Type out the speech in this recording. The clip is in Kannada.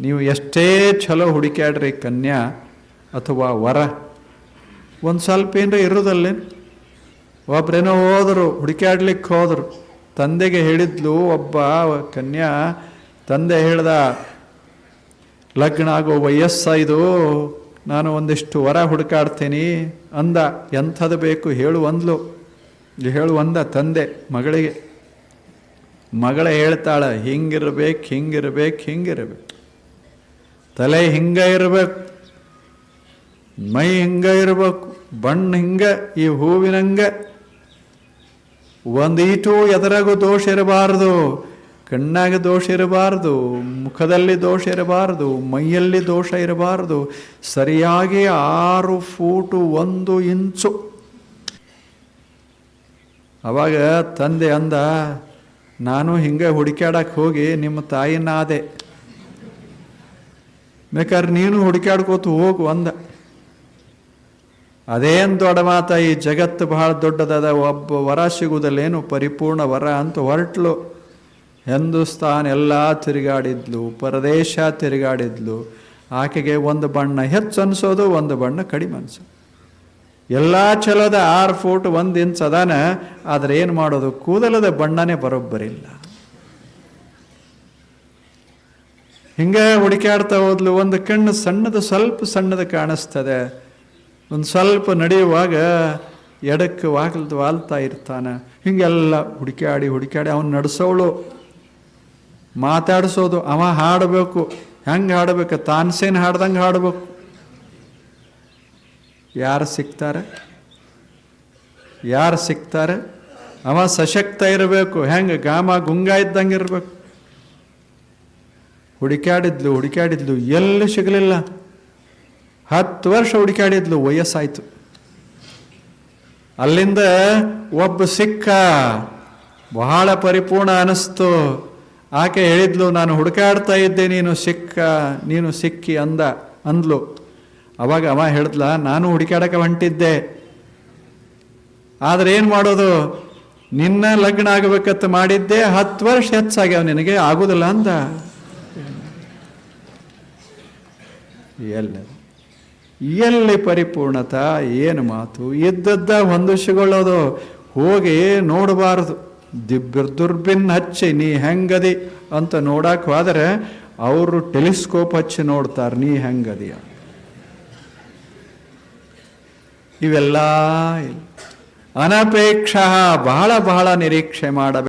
ನೀವು ಎಷ್ಟೇ ಛಲೋ ಹುಡುಕ್ಯಾಡ್ರಿ ಕನ್ಯಾ ಅಥವಾ ವರ, ಒಂದು ಸ್ವಲ್ಪ ಏನರ ಇರೋದಲ್ಲೇನು ಒಬ್ರೇನೋ ಹೋದರು ಹುಡುಕ್ಯಾಡ್ಲಿಕ್ಕೆ ಹೋದರು, ತಂದೆಗೆ ಹೇಳಿದ್ಲು, ಒಬ್ಬ ಕನ್ಯಾ, ತಂದೆ ಹೇಳ್ದ, ಲಗ್ನ ಆಗೋ ವಯಸ್ಸ ಇದು ನಾನು ಒಂದಿಷ್ಟು ವರ ಹುಡುಕಾಡ್ತೀನಿ ಅಂದ ಎಂಥದ್ದು ಬೇಕು ಹೇಳು ಅಂದ್ಲು. ಹೇಳು ಅಂದ ತಂದೆ ಮಗಳಿಗೆ. ಮಗಳ ಹೇಳ್ತಾಳೆ, ಹಿಂಗಿರ್ಬೇಕು ಹಿಂಗಿರ್ಬೇಕು ಹಿಂಗಿರ್ಬೇಕು. ತಲೆ ಹಿಂಗ ಇರಬೇಕು, ಮೈ ಹಿಂಗೆ ಇರಬೇಕು, ಬಣ್ಣ ಹಿಂಗ, ಈ ಹೂವಿನಂಗ. ಈಟು ಎದರಾಗೂ ದೋಷ ಇರಬಾರದು, ಕಣ್ಣಾಗ ದೋಷ ಇರಬಾರದು, ಮುಖದಲ್ಲಿ ದೋಷ ಇರಬಾರದು, ಮೈಯಲ್ಲಿ ದೋಷ ಇರಬಾರದು. ಸರಿಯಾಗಿ ಆರು ಫೂಟು ಒಂದು ಇಂಚು. ಅವಾಗ ತಂದೆ ಅಂದ, ನಾನು ಹಿಂಗೆ ಹುಡುಕ್ಯಾಡಕ್ಕೆ ಹೋಗಿ ನಿಮ್ಮ ತಾಯಿನ ಆದೆ. ಬೇಕಾದ್ರೆ ನೀನು ಹುಡುಕಾಡ್ಕೋತು ಹೋಗು ಅಂದ. ಅದೇನು ದೊಡ್ಡ ಮಾತ, ಈ ಜಗತ್ತು ಬಹಳ ದೊಡ್ಡದದ, ಒಬ್ಬ ವರ ಸಿಗುವುದಲ್ಲೇನು ಪರಿಪೂರ್ಣ ವರ ಅಂತ ಹೊರಟ್ಲು. ಹಿಂದೂಸ್ತಾನ್ ಎಲ್ಲ ತಿರುಗಾಡಿದ್ಲು, ಪರದೇಶ ತಿರುಗಾಡಿದ್ಲು. ಆಕೆಗೆ ಒಂದು ಬಣ್ಣ ಹೆಚ್ಚು ಅನ್ಸೋದು, ಒಂದು ಬಣ್ಣ ಕಡಿಮೆ ಅನ್ಸೋದು. ಎಲ್ಲ ಚಲೋದ ಆರು ಫೂಟ್ ಒಂದು ಇಂಚ್ ಅದಾನ, ಆದ್ರೆ ಏನು ಮಾಡೋದು? ಕೂದಲದ ಬಣ್ಣನೇ ಬರೋಬ್ಬರಿಲ್ಲ. ಹಿಂಗೆ ಹುಡುಕಾಡ್ತಾ ಹೋದ್ಲು, ಒಂದು ಕಣ್ಣು ಸಣ್ಣದು, ಸ್ವಲ್ಪ ಸಣ್ಣದು ಕಾಣಿಸ್ತದೆ. ಒಂದು ಸ್ವಲ್ಪ ನಡೆಯುವಾಗ ಎಡಕ್ಕೆ ವಾಗಲ್ದು ವಾಲ್ತಾ ಇರ್ತಾನೆ. ಹಿಂಗೆಲ್ಲ ಹುಡುಕಾಡಿ ಹುಡುಕಾಡಿ ಅವನು ನಡೆಸೋಳು. ಮಾತಾಡಿಸೋದು, ಅವ ಹಾಡಬೇಕು. ಹೆಂಗೆ ಹಾಡಬೇಕು? ತಾನ್ಸೇನು ಹಾಡ್ದಂಗೆ ಹಾಡಬೇಕು. ಯಾರು ಸಿಗ್ತಾರೆ ಯಾರು ಸಿಗ್ತಾರೆ ಅವ ಸಶಕ್ತ ಇರಬೇಕು. ಹೆಂಗೆ ಗಾಮ ಗುಂಗ ಇದ್ದಂಗೆ ಇರಬೇಕು. ಹುಡುಕ್ಯಾಡಿದ್ಲು ಹುಡುಕ್ಯಾಡಿದ್ಲು, ಎಲ್ಲಿ ಸಿಗಲಿಲ್ಲ. ಹತ್ತು ವರ್ಷ ಹುಡುಕ್ಯಾಡಿದ್ಲು, ವಯಸ್ಸಾಯ್ತು. ಅಲ್ಲಿಂದ ಒಬ್ಬ ಸಿಕ್ಕ, ಬಹಳ ಪರಿಪೂರ್ಣ ಅನಿಸ್ತು. ಆಕೆ ಹೇಳಿದ್ಲು, ನಾನು ಹುಡುಕಾಡ್ತಾ ಇದ್ದೆ, ನೀನು ಸಿಕ್ಕ, ನೀನು ಸಿಕ್ಕಿ ಅಂದ, ಅಂದ್ಲು. ಅವಾಗ ಅವ ಹೇಳಿದ್ಲ, ನಾನು ಹುಡುಕಾಡಕ್ಕೆ ಹೊಂಟಿದ್ದೆ. ಆದ್ರೆ ಏನು ಮಾಡೋದು? ನಿನ್ನ ಲಗ್ನ ಆಗಬೇಕಂತ ಮಾಡಿದ್ದೆ, ಹತ್ತು ವರ್ಷ ಹೆಚ್ಚಾಗ್ಯಾವ ನಿನಗೆ ಆಗೋದಿಲ್ಲ ಅಂದ. ಎಲ್ಲ ಎಲ್ಲಿ ಪರಿಪೂರ್ಣತ ಏನು ಮಾತು? ಇದ್ದದ್ದ ಹೊಂದಿಸಿಕೊಳ್ಳೋದು. ಹೋಗಿ ನೋಡಬಾರದು. ದಿಬ್ಬರ್ ದುರ್ಬಿನ್ ಹಚ್ಚಿ, ನೀ ಹೆಂಗದಿ ಅಂತ ನೋಡಕ್ಕೆ ಹೋದರೆ ಅವರು ಟೆಲಿಸ್ಕೋಪ್ ಹಚ್ಚಿ ನೋಡ್ತಾರೆ, ನೀ ಹೆಂಗದಿಯ ಇವೆಲ್ಲ. ಅನಪೇಕ್ಷ, ಬಹಳ ಬಹಳ ನಿರೀಕ್ಷೆ ಮಾಡಬೇಕು